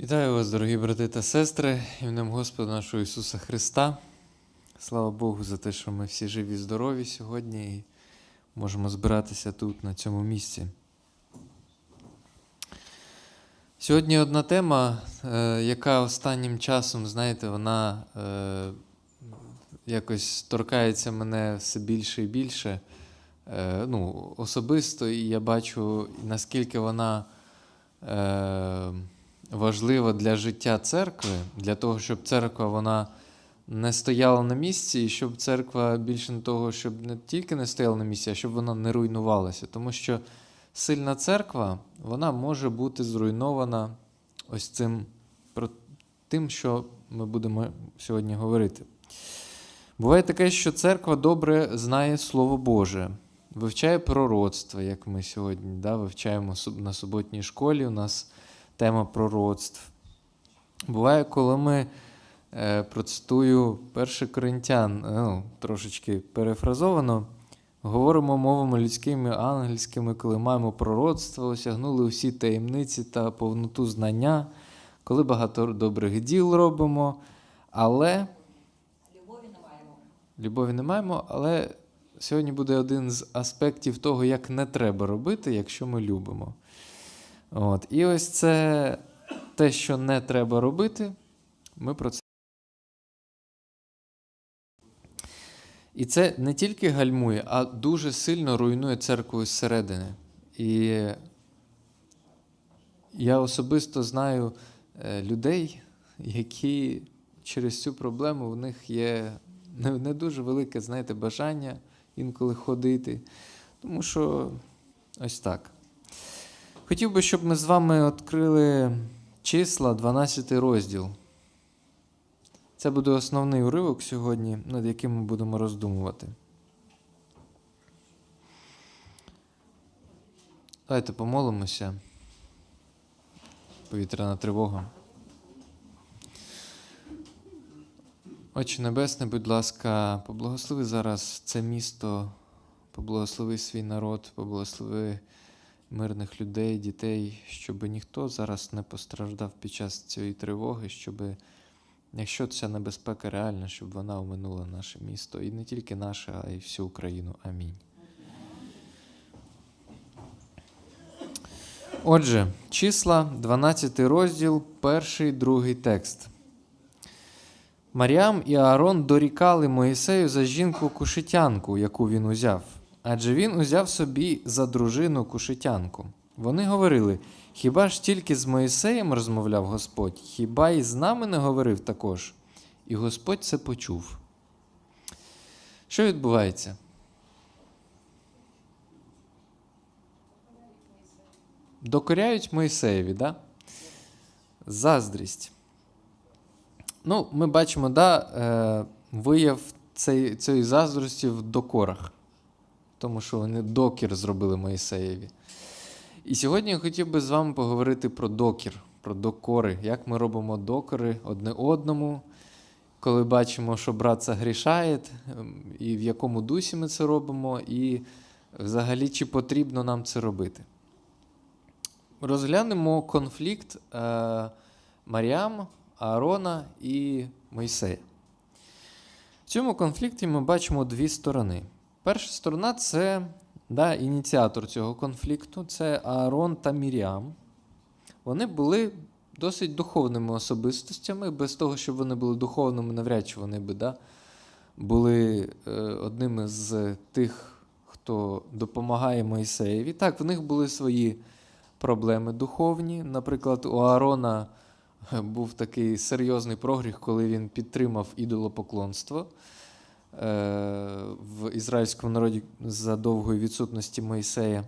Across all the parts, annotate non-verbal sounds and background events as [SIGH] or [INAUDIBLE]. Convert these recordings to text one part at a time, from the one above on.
Вітаю вас, дорогі брати та сестри, ім'ям Господа нашого Ісуса Христа. Слава Богу за те, що ми всі живі, здорові сьогодні і можемо збиратися тут, на цьому місці. Сьогодні одна тема, е, яка останнім часом, знаєте, вона е, якось торкається мене все більше і більше. Е, ну, особисто, і я бачу, наскільки вона. Важливо для життя церкви, для того, щоб церква вона не стояла на місці, і щоб церква більше не того, щоб не тільки не стояла на місці, а щоб вона не руйнувалася. Тому що сильна церква вона може бути зруйнована ось цим про тим, що ми будемо сьогодні говорити. Буває таке, що церква добре знає Слово Боже, вивчає пророцтво, як ми сьогодні да, вивчаємо на суботній школі. У нас тема пророцтв. Буває, коли ми е, процитую 1 Коринтян, ну, трошечки перефразовано, говоримо мовами людськими, ангельськими, коли маємо пророцтво, осягнули усі таємниці та повноту знання, коли багато добрих діл робимо, але. Любові не маємо. Любові не маємо, але сьогодні буде один з аспектів того, як не треба робити, якщо ми любимо. От. І ось це те, що не треба робити, ми про це. І це не тільки гальмує, а дуже сильно руйнує церкву зсередини. І я особисто знаю е, людей, які через цю проблему в них є не, не дуже велике, знаєте, бажання інколи ходити. Тому що ось так. Хотів би, щоб ми з вами відкрили числа, 12 розділ. Це буде основний уривок сьогодні, над яким ми будемо роздумувати. Давайте помолимося. Повітряна тривога. Отче Небесне, будь ласка, поблагослови зараз це місто, поблагослови свій народ, поблагослови мирних людей, дітей, щоб ніхто зараз не постраждав під час цієї тривоги, щоб, якщо ця небезпека реальна, щоб вона оминула наше місто. І не тільки наше, а й всю Україну. Амінь. Отже, числа, 12 розділ, перший, другий текст. Маріам і Аарон дорікали Моїсею за жінку кушетянку, яку він узяв. Адже він узяв собі за дружину кушетянку. Вони говорили: хіба ж тільки з Моїсеєм розмовляв Господь, хіба і з нами не говорив також? І Господь це почув. Що відбувається? Докоряють Моїсеєві, да? Заздрість. Ну, ми бачимо, да, е, вияв цієї заздрості в докорах, тому що вони докір зробили Моїсеєві. І сьогодні я хотів би з вами поговорити про докір, про докори, як ми робимо докори одне одному, коли бачимо, що брат загрішає, ем, і в якому дусі ми це робимо, і взагалі чи потрібно нам це робити. Розглянемо конфлікт е, Маріам. Аарона і Мойсея. В цьому конфлікті ми бачимо дві сторони. Перша сторона це да, ініціатор цього конфлікту це Аарон та Міріам. Вони були досить духовними особистостями. Без того, щоб вони були духовними, навряд чи вони би да, були е, одними з тих, хто допомагає Мойсеєві. Так, в них були свої проблеми духовні. Наприклад, у Аарона був такий серйозний прогріх, коли він підтримав ідолопоклонство е, в ізраїльському народі за довгої відсутності Моїсея.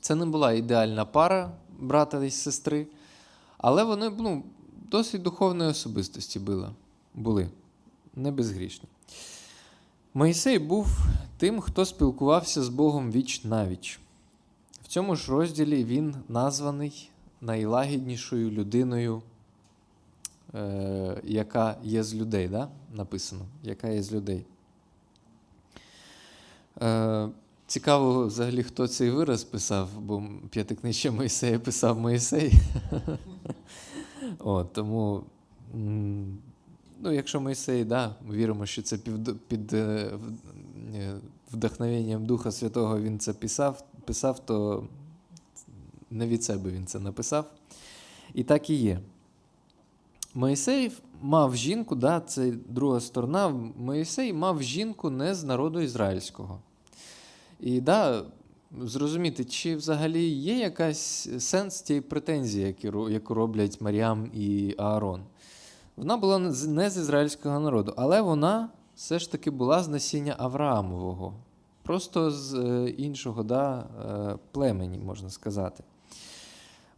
Це не була ідеальна пара брата і сестри, але вони ну, досить духовної особистості були, були не безгрішні. Моїсей був тим, хто спілкувався з Богом віч навіч. В цьому ж розділі він названий найлагіднішою людиною, е, яка є з людей, да? Написано, яка є з людей. Е, Цікаво, взагалі, хто цей вираз писав, бо п'ятикнижче Моїсея писав Моїсей. От, тому, ну, якщо Мойсей, да, віримо, що це під, під е, е, вдохновенням Духа Святого він це писав, писав, то не від себе він це написав. І так і є. Моїсей мав жінку, да, це друга сторона. Моїсей мав жінку не з народу ізраїльського. І да, зрозуміти, чи взагалі є якась сенс тієї претензії, яку роблять Маріам і Аарон. Вона була не з- ізраїльського народу, але вона все ж таки була з насіння Авраамового, просто з е, іншого да, е, племені, можна сказати.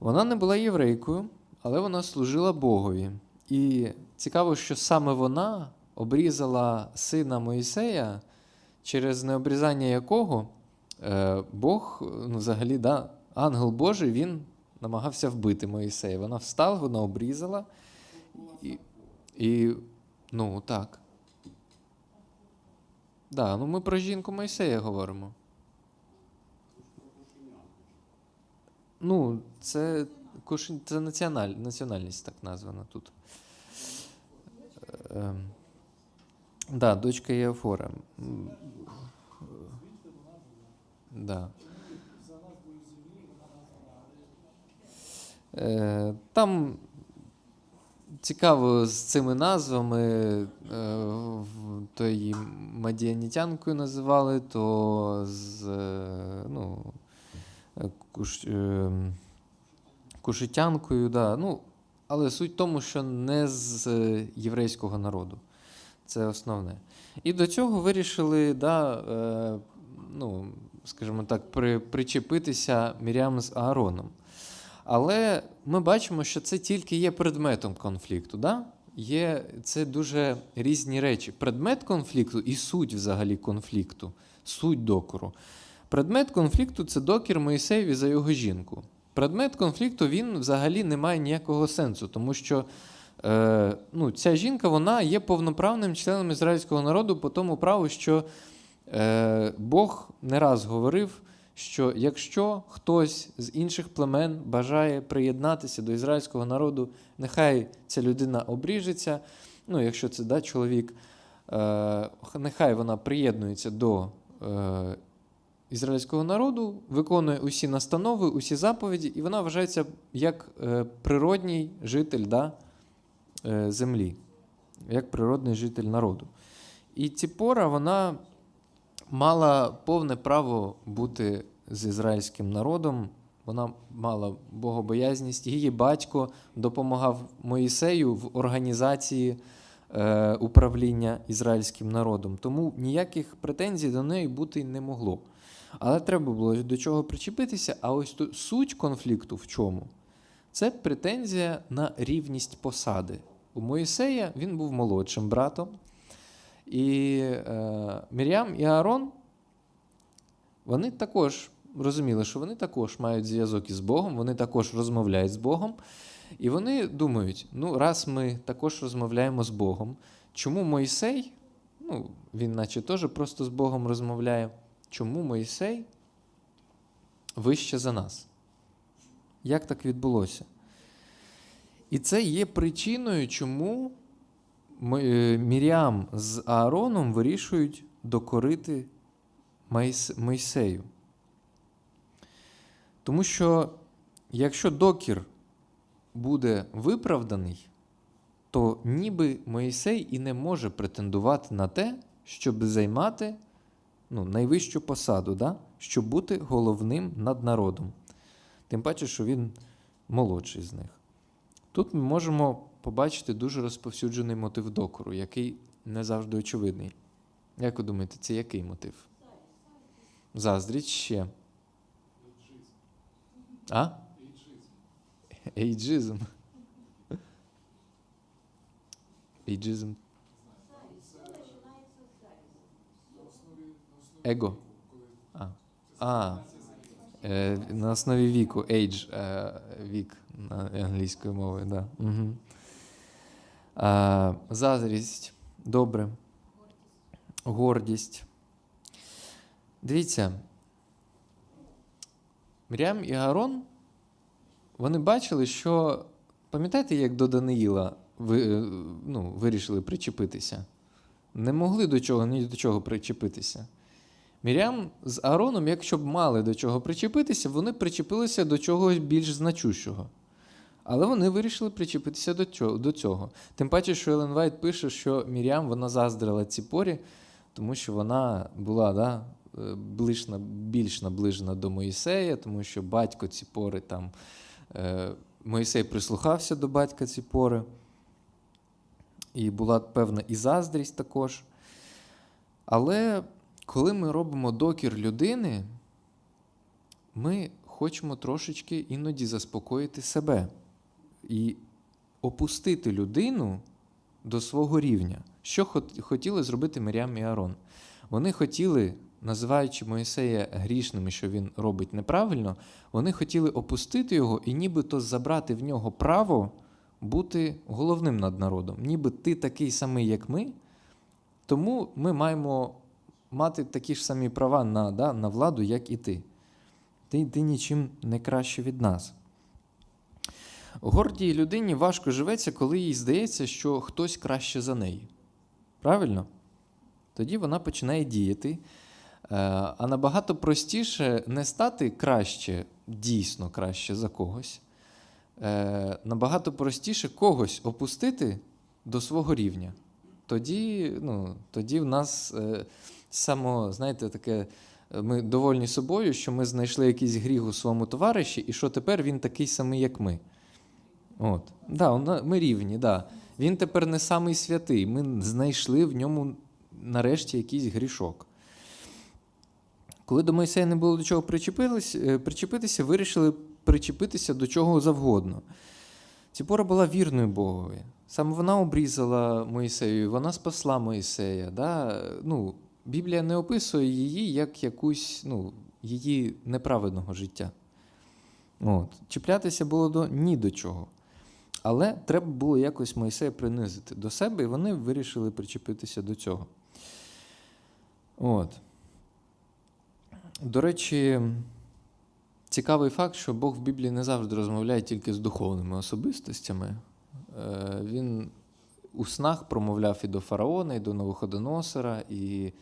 Вона не була єврейкою, але вона служила Богові. І цікаво, що саме вона обрізала сина Моїсея, через необрізання якого е, Бог, ну, взагалі, да, ангел Божий, він намагався вбити Моїсея. Вона встала, вона обрізала. І, і ну, так. Да, ну ми про жінку Мойсея говоримо. Ну, це, кушень, це національ, національність так названа тут. Ем, да, дочка Єофора. Да. Е, Там цікаво з цими назвами. е, То її Мадіанітянкою називали, то з е, ну, е, куш, е. Да. Ну, але суть в тому, що не з е, єврейського народу. Це основне. І до цього вирішили, да, е, ну, скажімо так, при, причепитися Мірям з Аароном. Але ми бачимо, що це тільки є предметом конфлікту. Да? Є це дуже різні речі. Предмет конфлікту і суть взагалі конфлікту, суть докору. Предмет конфлікту це докір Моїсеєві за його жінку. Предмет конфлікту він взагалі не має ніякого сенсу, тому що е, ну, ця жінка вона є повноправним членом ізраїльського народу по тому праву, що е, Бог не раз говорив, що якщо хтось з інших племен бажає приєднатися до ізраїльського народу, нехай ця людина обріжеться. Ну, якщо це да, чоловік, е, нехай вона приєднується до е, ізраїльського народу, виконує усі настанови, усі заповіді, і вона вважається як е, природній житель да, е, землі, як природний житель народу. І Ціпора, вона мала повне право бути з ізраїльським народом. Вона мала богобоязність. Її батько допомагав Моїсею в організації е, управління ізраїльським народом. Тому ніяких претензій до неї бути не могло. Але треба було до чого причепитися. А ось тут суть конфлікту в чому? Це претензія на рівність посади. У Моїсея він був молодшим братом. І е, Мір'ям і Аарон, вони також розуміли, що вони також мають зв'язок із Богом, вони також розмовляють з Богом. І вони думають: ну, раз ми також розмовляємо з Богом, чому Мойсей, ну, він наче теж просто з Богом розмовляє, чому Мойсей вище за нас? Як так відбулося? І це є причиною, чому е, Міріам з Аароном вирішують докорити Мойсею. Тому що якщо докір буде виправданий, то ніби Моїсей і не може претендувати на те, щоб займати ну, найвищу посаду, да? щоб бути головним над народом. Тим паче, що він молодший з них. Тут ми можемо побачити дуже розповсюджений мотив докору, який не завжди очевидний. Як ви думаєте, це який мотив? Заздрість ще. А? Ейджизм. Ейджизм. Его. А. А. Е, на основі віку. Age. Е, вік на англійською мовою, да. Угу. А, заздрість. Добре. Гордість. Дивіться. Мрям і Аарон, вони бачили, що Пам'ятаєте, як до Даниїла ви, е, ну, вирішили причепитися? Не могли до чого ні до чого причепитися. Мірям з Аароном, якщо б мали до чого причепитися, вони причепилися до чогось більш значущого. Але вони вирішили причепитися до цього. Тим паче, що Елен Вайт пише, що Мірям вона заздрила Ціпорі, тому що вона була да, е, ближ, на- більш наближена до Моїсея, тому що батько Ціпори там. Е, Моїсей прислухався до батька Ціпори. І була певна і заздрість також. Але коли ми робимо докір людини, ми хочемо трошечки іноді заспокоїти себе і опустити людину до свого рівня. Що хотіли зробити Мирям і Аарон? Вони хотіли, називаючи Моїсея грішним, що він робить неправильно, вони хотіли опустити його і нібито забрати в нього право бути головним над народом. Ніби ти такий самий, як ми, тому ми маємо мати такі ж самі права на, да, на владу, як і ти. Ти, ти нічим не краще від нас. Гордій людині важко живеться, коли їй здається, що хтось краще за неї. Правильно? Тоді вона починає діяти. Е, А набагато простіше не стати краще, дійсно краще за когось. Е, Набагато простіше когось опустити до свого рівня. Тоді, ну, тоді в нас е, само, знаєте, таке. е, Ми довольні собою, що ми знайшли якийсь гріх у своєму товариші, і що тепер він такий самий, як ми. От. Да, ми рівні, да. Він тепер не самий святий. Ми знайшли в ньому нарешті якийсь грішок. Коли до Мойсея не було до чого е, причепитися, вирішили причепитися до чого завгодно. Ціпора була вірною Богові. Саме вона обрізала Моїсею, вона спасла Моїсея. Да? Ну, Біблія не описує її як якусь ну, її неправедного життя. От. Чіплятися було до ні до чого. Але треба було якось Мойсея принизити до себе, і вони вирішили причепитися до цього. От. До речі, цікавий факт, що Бог в Біблії не завжди розмовляє тільки з духовними особистостями. Е, Він у снах промовляв і до фараона, і до Новоходоносора, і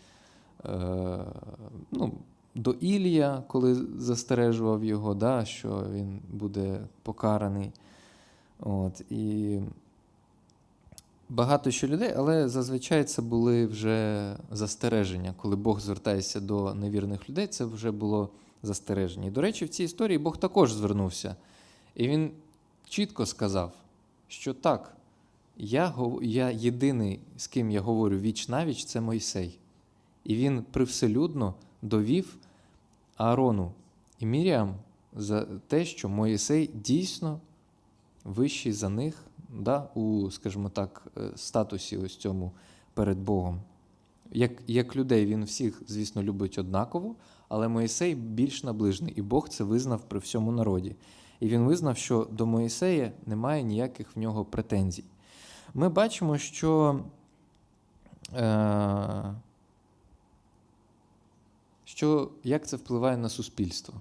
ну, до Ілія, коли застережував його, да, що він буде покараний. От, і багато що людей, але зазвичай це були вже застереження. Коли Бог звертається до невірних людей, це вже було застереження. І, до речі, в цій історії Бог також звернувся. І він чітко сказав, що так, я, я єдиний, з ким я говорю віч навіч, це Мойсей. І він привселюдно довів Аарону і Міріам за те, що Моїсей дійсно вищий за них да, у, скажімо так, е, статусі ось цьому перед Богом. Як, як людей він всіх, звісно, любить однаково, але Моїсей більш наближений, і Бог це визнав при всьому народі. І він визнав, що до Моїсея немає ніяких в нього претензій. Ми бачимо, що, е, що як це впливає на суспільство,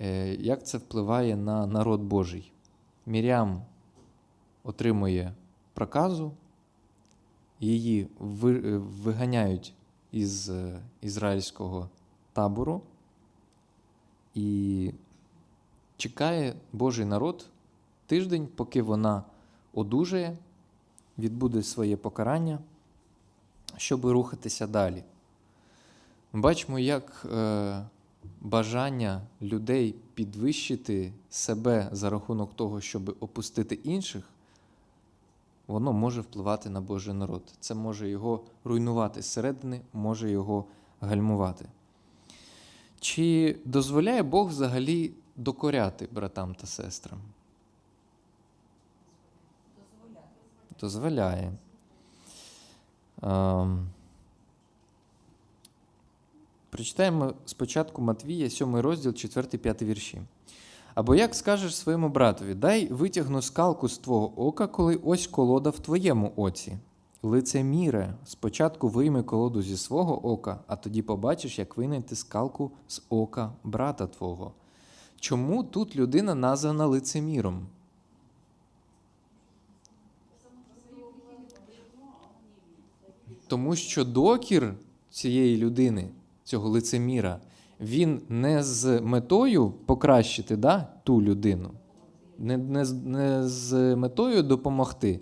е, як це впливає на народ Божий. Мірям отримує проказу, її е, виганяють із е, ізраїльського табору, і чекає Божий народ тиждень, поки вона одужає, відбуде своє покарання, щоб рухатися далі. Бачимо, як е, бажання людей підвищити себе за рахунок того, щоб опустити інших, воно може впливати на Божий народ. Це може його руйнувати зсередини, може його гальмувати. Чи дозволяє Бог взагалі докоряти братам та сестрам? Дозволяє. Дозволяє. Прочитаємо спочатку Матвія, 7 розділ, 4, 5 вірші. Або як скажеш своєму братові, дай витягну скалку з твого ока, коли ось колода в твоєму оці. Лицеміре, спочатку вийми колоду зі свого ока, а тоді побачиш, як винайти скалку з ока брата твого. Чому тут людина названа лицеміром? Тому що докір цієї людини цього лицеміра, він не з метою покращити да, ту людину, не, не, не з метою допомогти,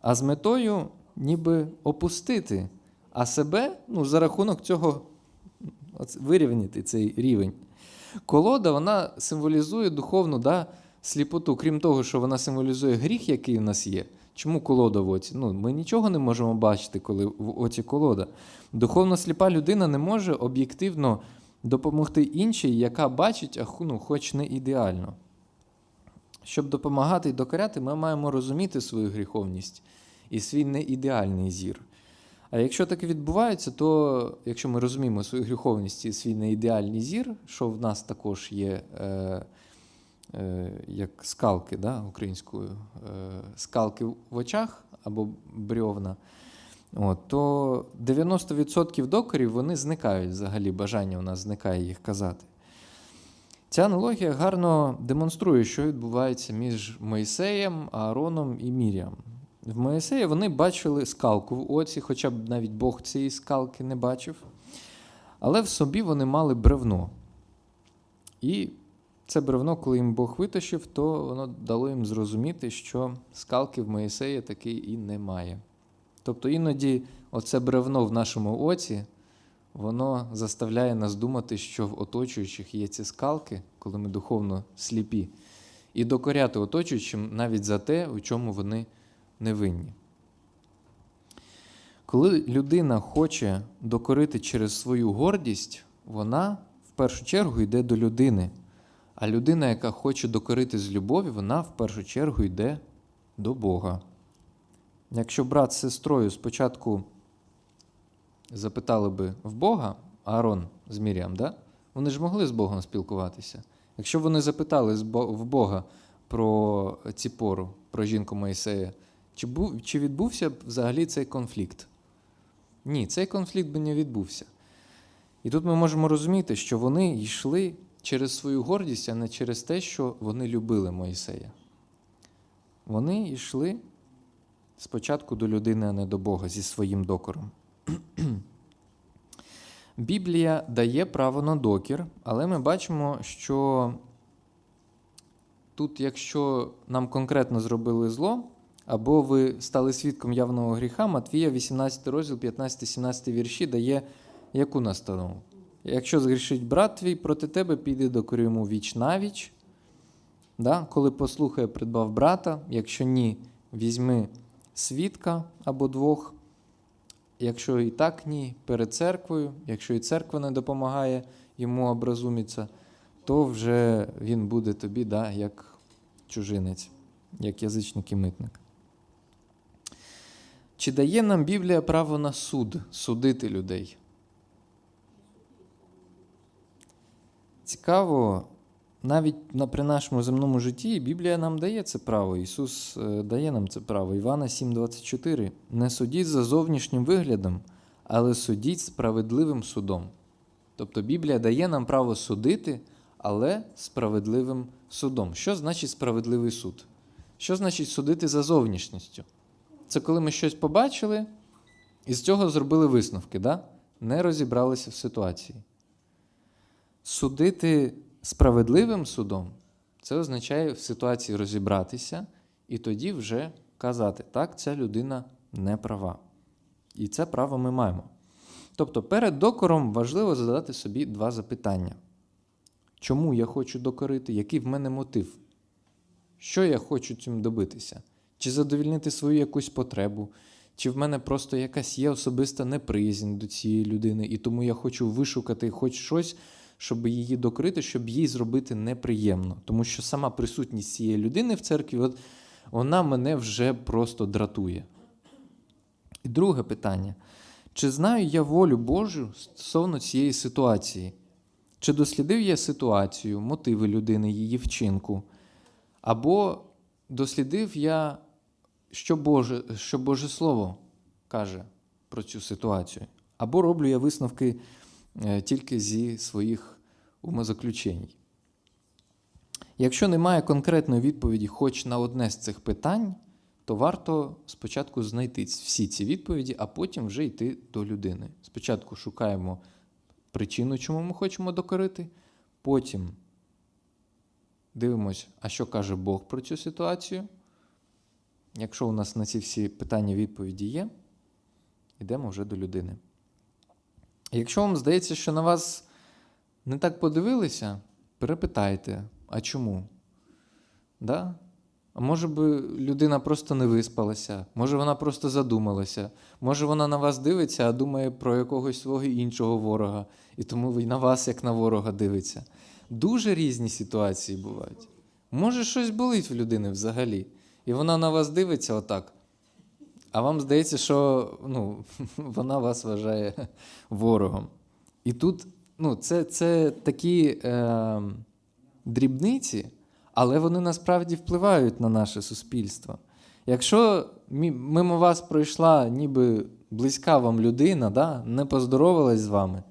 а з метою ніби опустити, а себе ну, за рахунок цього вирівняти цей рівень. Колода вона символізує духовну да, сліпоту. Крім того, що вона символізує гріх, який в нас є. Чому колода в оці? Ну, ми нічого не можемо бачити, коли в оці колода. Духовно сліпа людина не може об'єктивно допомогти іншій, яка бачить, ну, хоч не ідеально. Щоб допомагати і докоряти, ми маємо розуміти свою гріховність і свій неідеальний зір. А якщо таке відбувається, то якщо ми розуміємо свою гріховність і свій неідеальний зір, що в нас також є е, як скалки да, українською, е, скалки в очах або брьовна, от, то 90% докорів вони зникають взагалі, бажання у нас зникає їх казати. Ця аналогія гарно демонструє, що відбувається між Моїсеєм, Аароном і Міріам. В Моїсея вони бачили скалку в оці, хоча б навіть Бог цієї скалки не бачив. Але в собі вони мали бревно. І це бревно, коли їм Бог витащив, то воно дало їм зрозуміти, що скалки в Моїсея таки і немає. Тобто іноді оце бревно в нашому оці, воно заставляє нас думати, що в оточуючих є ці скалки, коли ми духовно сліпі, і докоряти оточуючим навіть за те, у чому вони невинні. Коли людина хоче докорити через свою гордість, вона в першу чергу йде до людини. А людина, яка хоче докорити з любові, вона в першу чергу йде до Бога. Якщо брат з сестрою спочатку запитали би в Бога, Аарон з Мір'ям, да? вони ж могли з Богом спілкуватися. Якщо вони запитали в Бога про Ціпору, про жінку Моїсея, чи, був, чи відбувся взагалі цей конфлікт? Ні, цей конфлікт би не відбувся. І тут ми можемо розуміти, що вони йшли через свою гордість, а не через те, що вони любили Моїсея. Вони йшли спочатку до людини, а не до Бога зі своїм докором. [CLEARS THROAT] Біблія дає право на докір, але ми бачимо, що тут, якщо нам конкретно зробили зло, або ви стали свідком явного гріха, Матвія, 18 розділ, 15-17 вірші дає яку настанову? Якщо згрішить брат твій проти тебе, піде до йому віч навіч. Да? Коли послухає, придбав брата, якщо ні, візьми свідка або двох. Якщо і так ні, перед церквою, якщо і церква не допомагає йому образумітися, то вже він буде тобі да, як чужинець, як язичник і митник. Чи дає нам Біблія право на суд, судити людей? Цікаво, навіть на, при нашому земному житті Біблія нам дає це право. Ісус е, дає нам це право. Івана 7,24. Не судіть за зовнішнім виглядом, але судіть справедливим судом. Тобто Біблія дає нам право судити, але справедливим судом. Що значить справедливий суд? Що значить судити за зовнішністю? Це коли ми щось побачили і з цього зробили висновки, да? не розібралися в ситуації. Судити справедливим судом це означає в ситуації розібратися і тоді вже казати, так, ця людина не права. І це право ми маємо. Тобто перед докором важливо задати собі два запитання. Чому я хочу докорити? Який в мене мотив? Що я хочу цим добитися? Чи задовільнити свою якусь потребу? Чи в мене просто якась є особиста неприязнь до цієї людини, і тому я хочу вишукати хоч щось, щоб її докрити, щоб їй зробити неприємно. Тому що сама присутність цієї людини в церкві, от, вона мене вже просто дратує. І друге питання: чи знаю я волю Божу стосовно цієї ситуації? Чи дослідив я ситуацію, мотиви людини, її вчинку? Або дослідив я, що Боже, що Боже Слово каже про цю ситуацію? Або роблю я висновки тільки зі своїх умозаключень. Якщо немає конкретної відповіді хоч на одне з цих питань, то варто спочатку знайти всі ці відповіді, а потім вже йти до людини. Спочатку шукаємо причину, чому ми хочемо докорити, потім дивимось, а що каже Бог про цю ситуацію. Якщо у нас на ці всі питання відповіді є, йдемо вже до людини. Якщо вам здається, що на вас не так подивилися, перепитайте, а чому? Да? А може би людина просто не виспалася, може вона просто задумалася, може вона на вас дивиться, а думає про якогось свого іншого ворога, і тому на вас як на ворога дивиться. Дуже різні ситуації бувають. Може, щось болить в людини взагалі, і вона на вас дивиться отак. А вам здається, що ну, [LAUGHS] вона вас вважає ворогом. І тут ну, це, це такі е, дрібниці, але вони насправді впливають на наше суспільство. Якщо мимо вас пройшла ніби близька вам людина, да, не поздоровалась з вами,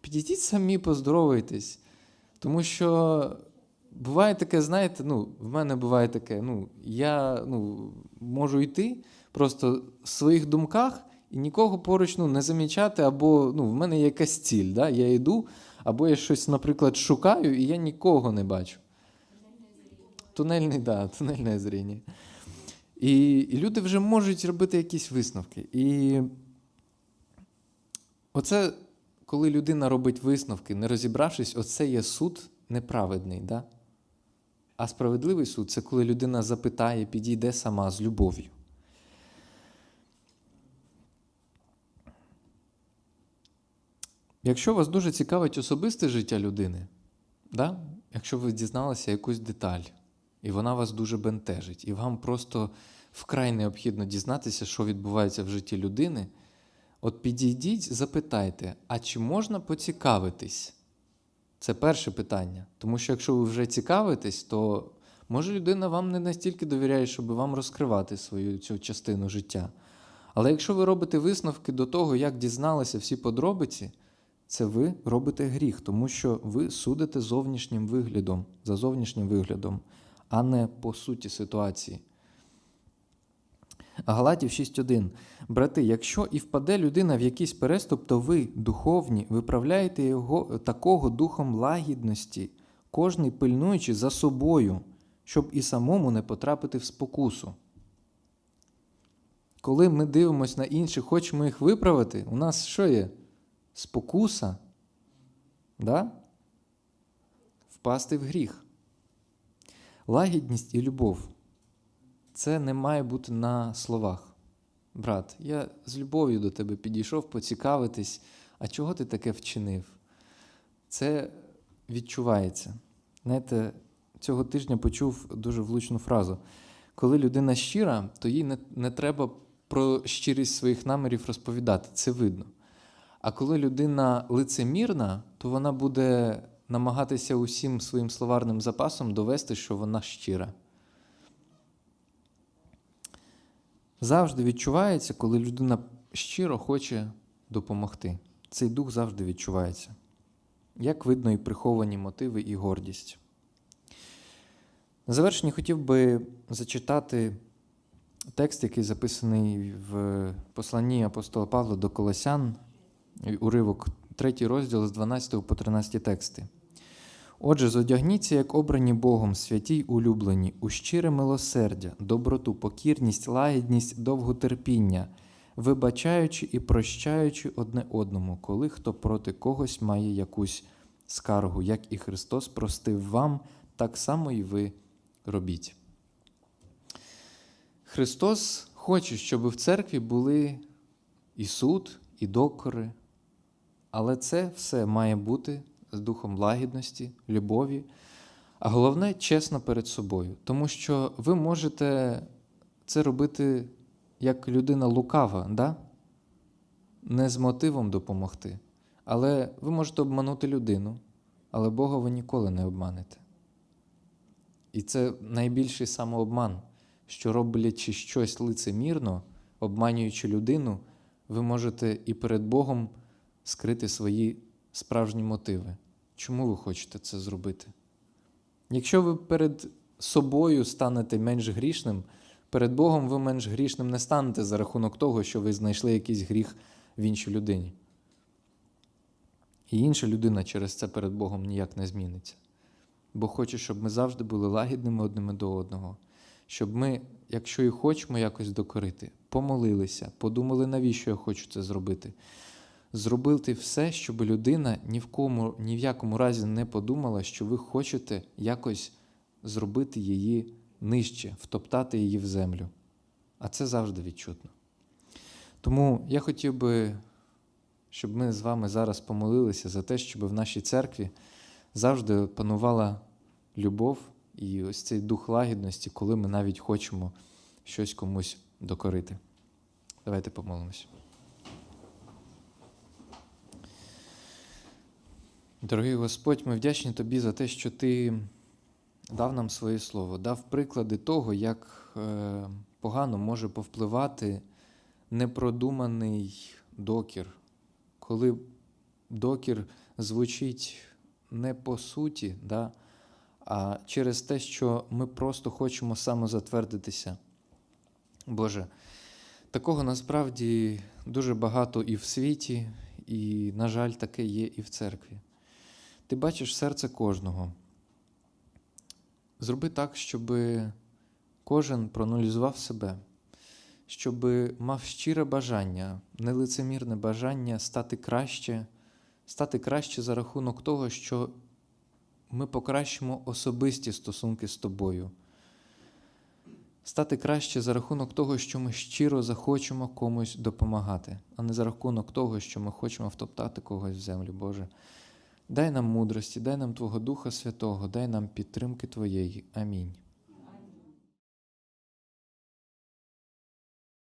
підійдіть самі, поздоровайтесь. Тому що буває таке, знаєте, ну, в мене буває таке, ну, я ну, можу йти просто в своїх думках і нікого поруч ну, не замічати, або ну, в мене є якась ціль. Да? Я йду, або я щось, наприклад, шукаю, і я нікого не бачу. Тунельний, да, тунельне зріння. І, і люди вже можуть робити якісь висновки. І оце, коли людина робить висновки, не розібравшись, оце є суд неправедний. Да? А справедливий суд це коли людина запитає, підійде сама з любов'ю. Якщо вас дуже цікавить особисте життя людини, да? якщо ви дізналися якусь деталь, і вона вас дуже бентежить, і вам просто вкрай необхідно дізнатися, що відбувається в житті людини, от підійдіть, запитайте, а чи можна поцікавитись? Це перше питання. Тому що якщо ви вже цікавитесь, то може людина вам не настільки довіряє, щоб вам розкривати свою цю частину життя. Але якщо ви робите висновки до того, як дізналися всі подробиці, це ви робите гріх, тому що ви судите зовнішнім виглядом, за зовнішнім виглядом, а не по суті ситуації. Галатів 6.1. Брати, якщо і впаде людина в якийсь переступ, то ви, духовні, виправляєте його такого духом лагідності, кожний пильнуючи за собою, щоб і самому не потрапити в спокусу. Коли ми дивимося на інших, хочемо їх виправити, у нас що є? Спокуса? Да? Впасти в гріх. Лагідність і любов це не має бути на словах. Брат, я з любов'ю до тебе підійшов поцікавитись, а чого ти таке вчинив? Це відчувається. Знаєте, цього тижня почув дуже влучну фразу. Коли людина щира, то їй не, не треба про щирість своїх намірів розповідати, це видно. А коли людина лицемірна, то вона буде намагатися усім своїм словарним запасом довести, що вона щира. Завжди відчувається, коли людина щиро хоче допомогти. Цей дух завжди відчувається. Як видно, і приховані мотиви, і гордість. На завершення хотів би зачитати текст, який записаний в посланні апостола Павла до Колосян, уривок 3 розділ з 12 по 13 тексти. Отже, зодягніться, як обрані Богом, святі й улюблені, у щире милосердя, доброту, покірність, лагідність, довготерпіння, вибачаючи і прощаючи одне одному, коли хто проти когось має якусь скаргу, як і Христос простив вам, так само і ви робіть. Христос хоче, щоб в церкві були і суд, і докори, але це все має бути з духом лагідності, любові, а головне чесно перед собою. Тому що ви можете це робити як людина лукава, да? не з мотивом допомогти. Але ви можете обманути людину, але Бога ви ніколи не обманете. І це найбільший самообман, що роблячи щось лицемірно, обманюючи людину, ви можете і перед Богом скрити свої справжні мотиви. Чому ви хочете це зробити? Якщо ви перед собою станете менш грішним, Перед Богом ви менш грішним не станете за рахунок того, що ви знайшли якийсь гріх в іншій людині. І інша людина через це перед Богом ніяк не зміниться. Бог хоче, щоб ми завжди були лагідними одними до одного, щоб ми, якщо і хочемо якось докорити, помолилися, подумали, навіщо я хочу це зробити. Зробити все, щоб людина ні в кому, ні в якому разі не подумала, що ви хочете якось зробити її нижче, втоптати її в землю. А це завжди відчутно. Тому я хотів би, щоб ми з вами зараз помолилися за те, щоб в нашій церкві завжди панувала любов і ось цей дух лагідності, коли ми навіть хочемо щось комусь докорити. Давайте помолимося. Дорогий Господь, ми вдячні Тобі за те, що Ти дав нам своє слово, дав приклади того, як е, погано може повпливати непродуманий докір, коли докір звучить не по суті, да, а через те, що ми просто хочемо самозатвердитися. Боже, такого насправді дуже багато і в світі, і, на жаль, таке є і в церкві. Ти бачиш серце кожного. Зроби так, щоб кожен проаналізував себе, щоб мав щире бажання, нелицемірне бажання стати краще, стати краще за рахунок того, що ми покращимо особисті стосунки з тобою. Стати краще за рахунок того, що ми щиро захочемо комусь допомагати, а не за рахунок того, що ми хочемо втоптати когось в землю, Боже. Дай нам мудрості, дай нам Твого Духа Святого, дай нам підтримки Твоєї. Амінь.